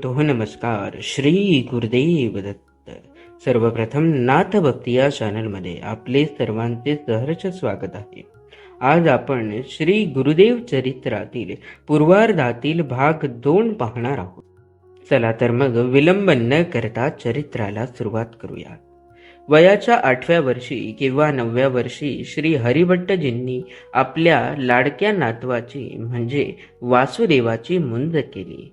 करतो हो नमस्कार. श्री गुरुदेव दत्त. सर्वप्रथम नाथ भक्ती या चॅनलमध्ये आपले सर्वांचे सहर्ष स्वागत आहे. आज आपण श्री गुरुदेव चरित्रातील पूर्वार्धातील भाग दोन पाहणार आहोत. चला तर मग विलंब न करता चरित्राला सुरुवात करूया. वयाच्या आठव्या वर्षी किंवा नवव्या वर्षी श्री हरिभट्टजींनी आपल्या लाडक्या नातवाची म्हणजे वासुदेवाची मुंज केली.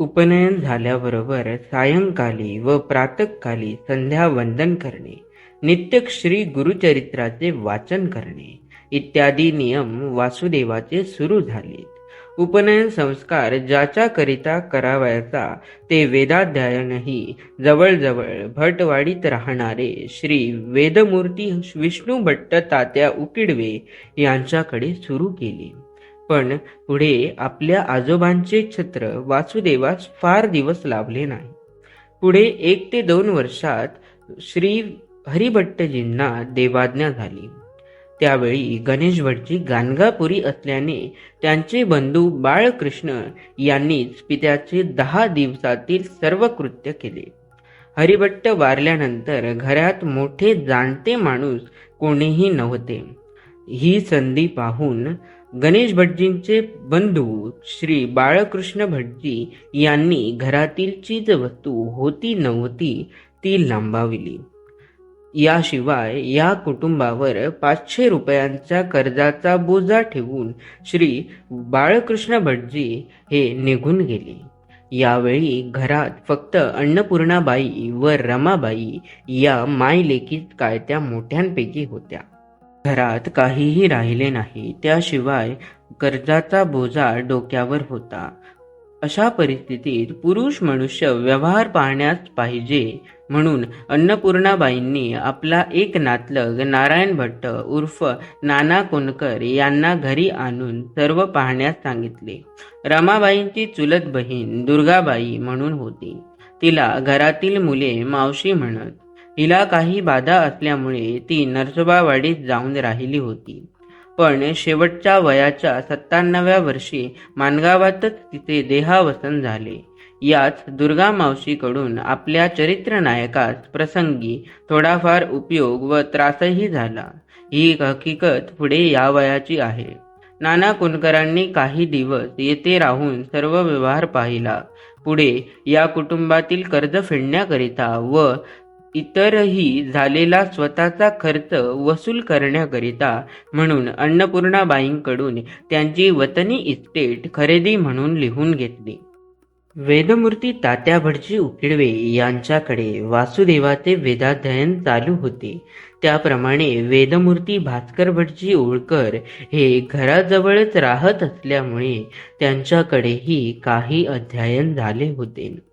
उपनयन झाल्याबरोबर सायंकाली व प्रातकाली संध्या वंदन करणे नित्य श्री गुरुचरित्राचे वाचन करणे इत्यादी नियम वासुदेवाचे सुरू झाले उपनयन संस्कार ज्याच्याकरिता करावयाचा ते वेदाध्यायनही जवळजवळ भटवाडीत राहणारे श्री वेदमूर्ती विष्णू भट्ट तात्या उकिडवे यांच्याकडे सुरू केले. पण पुढे आपल्या आजोबांचे छत्र वासुदेवास फार दिवस लाभले नाही. पुढे एक ते दोन वर्षात श्री हरिभट्टजींना देवाज्ञा झाली. त्यावेळी गणेश भटजी गाणगापुरी असल्याने त्यांचे बंधू बाळकृष्ण यांनीच पित्याचे दहा दिवसातील सर्व कृत्य केले. हरिभट्ट वारल्यानंतर घरात मोठे जाणते माणूस कोणीही नव्हते. ही संधी पाहून गणेश भटजींचे बंधू श्री बाळकृष्ण भटजी यांनी घरातील चीज वस्तू होती नव्हती ती लांबाविली. याशिवाय या कुटुंबावर पाचशे रुपयांच्या कर्जाचा बोजा ठेवून श्री बाळकृष्ण भटजी हे निघून गेले. यावेळी घरात फक्त अन्नपूर्णाबाई व रमाबाई या मायलेकीच काय त्या मोठ्यांपैकी होत्या. घरात काहीही राहिले नाही त्याशिवाय कर्जाचा बोजा डोक्यावर होता. अशा परिस्थितीत पुरुष मनुष्य व्यवहार पाहण्यास पाहिजे म्हणून अन्नपूर्णाबाईंनी आपला एक नातलग नारायण भट्ट उर्फ नाना कोणकर यांना घरी आणून सर्व पाहण्यास सांगितले. रमाबाईंची चुलत बहीण दुर्गाबाई म्हणून होती. तिला घरातील मुले मावशी म्हणत हिला काही बाधा असल्यामुळे ती नरसोबावाडीत जाऊन राहिली होती. पण शेवटच्या वयाच्या सत्त्याण्णव्या वर्षी मानगावातच तिचे देहावसन झाले. याच दुर्गा मावशीकडून आपल्या चरित्र नायकास प्रसंगी थोडाफार उपयोग व त्रासही झाला. ही हकीकत पुढे या वयाची आहे. नाना कुणकरांनी काही दिवस येथे राहून सर्व व्यवहार पाहिला. पुढे या कुटुंबातील कर्ज फेडण्याकरिता व इतरही झालेला स्वतःचा खर्च वसूल करण्याकरिता म्हणून अन्नपूर्णाबाईंकडून त्यांची वतनी इस्टेट खरेदी म्हणून लिहून घेतली. वेदमूर्ती तात्या भटजी उकिडवे यांच्याकडे वासुदेवाचे वेदाध्ययन चालू होते. त्याप्रमाणे वेदमूर्ती भास्कर भटजी ओळकर हे घराजवळच राहत असल्यामुळे त्यांच्याकडेही काही अध्ययन झाले होते.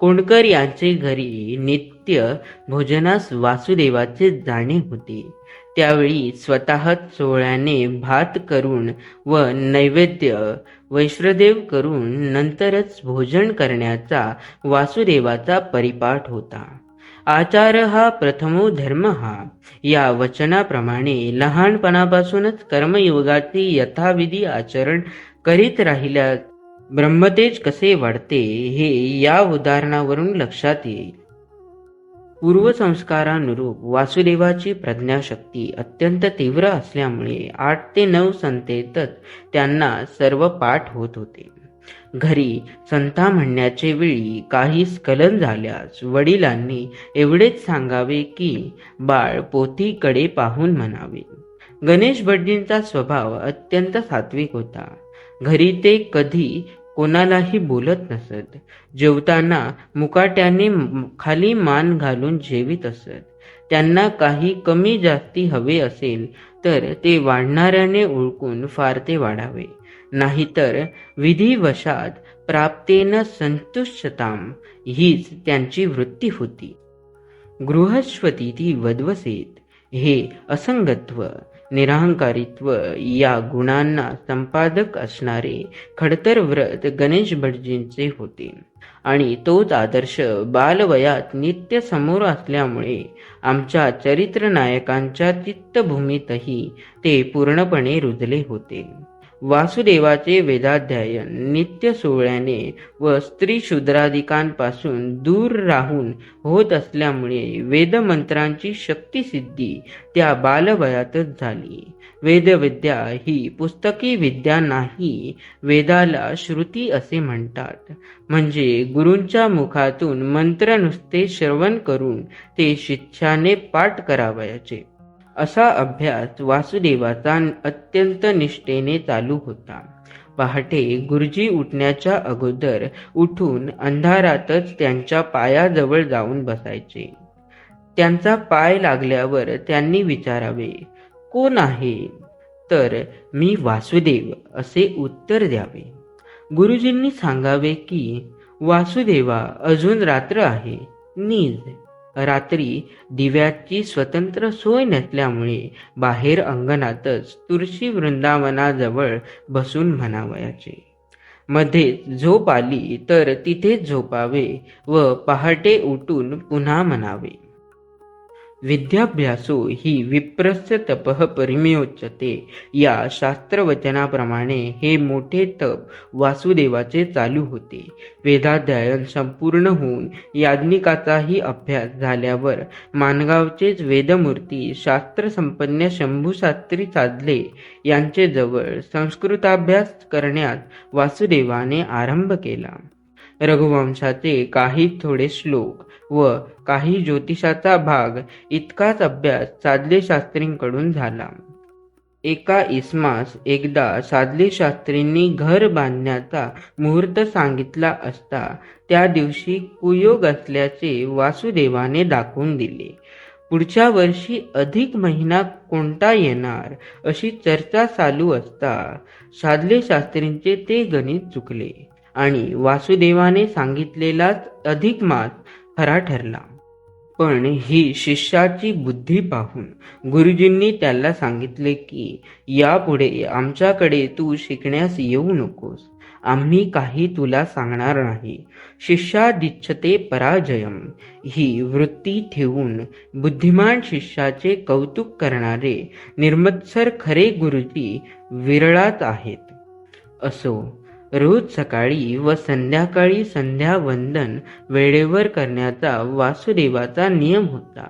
कोणकर यांचे घरी नित्य भोजनास वासुदेवाचे जाणे होते. त्यावेळी स्वतः सोहळ्याने भात करून व नैवेद्य वैश्रदेव करून नंतरच भोजन करण्याचा वासुदेवाचा परिपाठ होता. आचार हा प्रथमो धर्म हा. या वचनाप्रमाणे लहानपणापासूनच कर्मयोगाचे यथाविधी आचरण करीत राहिल्या ब्रह्मतेज कसे वाढते हे या उदाहरणावरून लक्षात येईल. पूर्वसंस्कारानुरूप वासुदेवाची प्रज्ञाशक्ती अत्यंत तीव्र असल्यामुळे आठ ते नऊ संतेतच त्यांना सर्व पाठ होत होते. घरी संता म्हणण्याचे वेळी काही स्खलन झाल्यास वडिलांनी एवढेच सांगावे की बाळ पोथीकडे पाहून म्हणावे. गणेश भटजींचा स्वभाव अत्यंत सात्विक होता. घरी ते कधी कोणालाही बोलत नसत. जेवताना मुकाट्याने खाली मान घालून जेवित असत. त्यांना काही कमी जास्ती हवे असेल तर ते वाढणाऱ्याने ओळखून फार ते वाढावे. नाहीतर विधिवशात प्राप्तेन संतुष्टताम हीच त्यांची वृत्ती होती. गृहस्वती ती वदवसेत हे असंगत्व निराहंकारित्व या गुणांना संपादक असणारे खडतर व्रत गणेश भटजींचे होते. आणि तोच आदर्श बालवयात नित्य समोर असल्यामुळे आमच्या चरित्र नायकांच्या चित्तभूमीतही ते पूर्णपणे रुजले होते. वासुदेवाचे वेदाध्ययन नित्य सोहळ्याने व स्त्री शूद्राधिकांपासून दूर राहून होत असल्यामुळे वेदमंत्रांची शक्तिसिद्धी त्या बालवयातच झाली. वेदविद्या ही पुस्तकी विद्या नाही वेदाला श्रुती असे म्हणतात. म्हणजे गुरूंच्या मुखातून मंत्र नुसते श्रवण करून ते शिक्षाने पाठ करावयाचे. असा अभ्यास वासुदेवाचा अत्यंत निष्ठेने चालू होता. पहाटे गुरुजी उठण्याच्या अगोदर उठून अंधारातच त्यांच्या पायाजवळ जाऊन बसायचे. त्यांचा पाय लागल्यावर त्यांनी विचारावे कोण आहे? तर मी वासुदेव असे उत्तर द्यावे. गुरुजींनी सांगावे की वासुदेवा अजून रात्र आहे. नीज. रात्री दिव्याची स्वतंत्र सोय नसल्यामुळे बाहेर अंगणातच तुळशी वृंदावनाजवळ बसून म्हणावयाचे. मध्ये झोप आली तर तिथेच झोपावे व पहाटे उठून पुन्हा म्हणावे. विद्याभ्यासो ही विप्रस्य तपः परिमेयोच्यते. या शास्त्रवचनाप्रमाणे हे मोठे तप वासुदेवाचे चालू होते. वेदाध्ययन संपूर्ण होऊन याज्ञिकाचाही अभ्यास झाल्यावर मानगावचेच वेदमूर्ती शास्त्रसंपन्न शंभूशास्त्री साधले यांचे जवळ संस्कृताभ्यास करण्यात वासुदेवाने आरंभ केला. रघुवंशाचे काही थोडे श्लोक व काही ज्योतिषाचा भाग इतकाच अभ्यास साधले शास्त्रींकडून झाला. एका इसमास एकदा साधले शास्त्रींनी घर बांधण्याचा मुहूर्त सांगितला असता त्या दिवशी कुयोग असल्याचे वासुदेवाने दाखवून दिले. पुढच्या वर्षी अधिक महिना कोणता येणार अशी चर्चा चालू असता साधले शास्त्रींचे ते गणित चुकले. आणि वासुदेवाने सांगितलेलाच अधिक मात खरा ठरला. पण ही शिष्याची बुद्धी पाहून गुरुजींनी त्याला सांगितले की यापुढे आमच्याकडे तू शिकण्यास येऊ नकोस. आम्ही काही तुला सांगणार नाही. शिष्यादिच्छते पराजयम ही वृत्ती ठेवून बुद्धिमान शिष्याचे कौतुक करणारे निर्मत्सर खरे गुरुजी विरळात आहेत. असो रोज सकाळी व संध्याकाळी संध्यावंदन वेळेवर करण्याचा वासुदेवाचा नियम होता.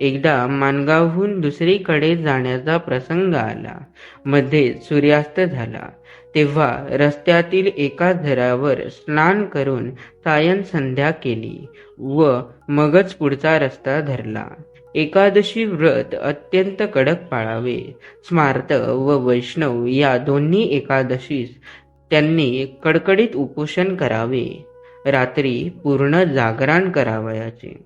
एकदा मानगावहून दुसरीकडे जाण्याचा प्रसंग आला. मध्ये सूर्यास्त झाला. तेव्हा रस्त्यातील एका झऱ्यावर स्नान करून सायन संध्या केली व मगच पुढचा रस्ता धरला. एकादशी व्रत अत्यंत कडक पाळावे. स्मार्त व वैष्णव या दोन्ही एकादशीस त्यांनी कडकडीत उपोषण करावे. रात्री पूर्ण जागरण करावयाचे.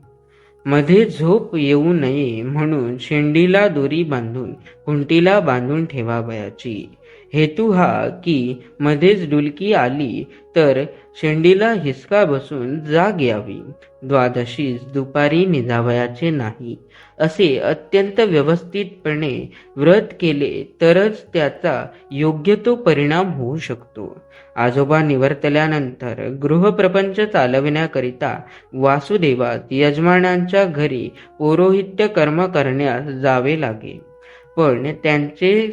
मध्ये झोप येऊ नये म्हणून शेंडीला दोरी बांधून कुंटीला बांधून ठेवावयाची. हेतू हा की मध्येच डुलकी आली तर शेंडीला हिसका बसून जाग यावी. द्वादशीस दुपारी निजावयाचे नाही. असे अत्यंत व्यवस्थितपणे व्रत केले तरच त्याचा योग्य तो परिणाम होऊ शकतो. आजोबा निवर्तल्यानंतर गृहप्रपंच चालविण्याकरिता वासुदेवात यजमानांच्या घरी पौरोहित्य कर्म करण्यास जावे लागे. पण त्यांचे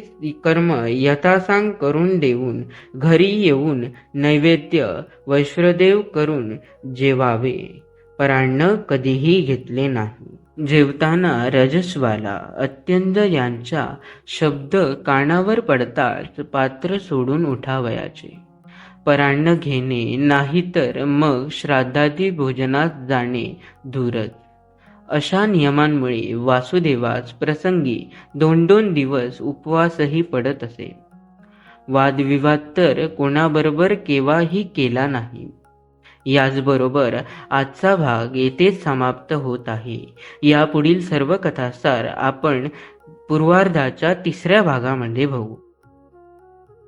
कर्म यथासांग करून देऊन घरी येऊन नैवेद्य वैश्वदेव करून जेवावे. परान्न कधीही घेतले नाही. जेवताना रजस्वाला अत्यंत यांचा शब्द कानावर पडताच पात्र सोडून उठावयाचे. परान्न घेणे नाहीतर मग श्राद्धादी भोजनात जाणे दूरच. अशा नियमांमुळे वासुदेवास प्रसंगी दोन दोन दिवस उपवासही पडत असे. वादविवाद तर कोणाबरोबर केव्हाही केला नाही. याचबरोबर आजचा भाग येथेच समाप्त होत आहे. यापुढील सर्व कथासार आपण पूर्वार्धाच्या तिसऱ्या भागामध्ये बघू.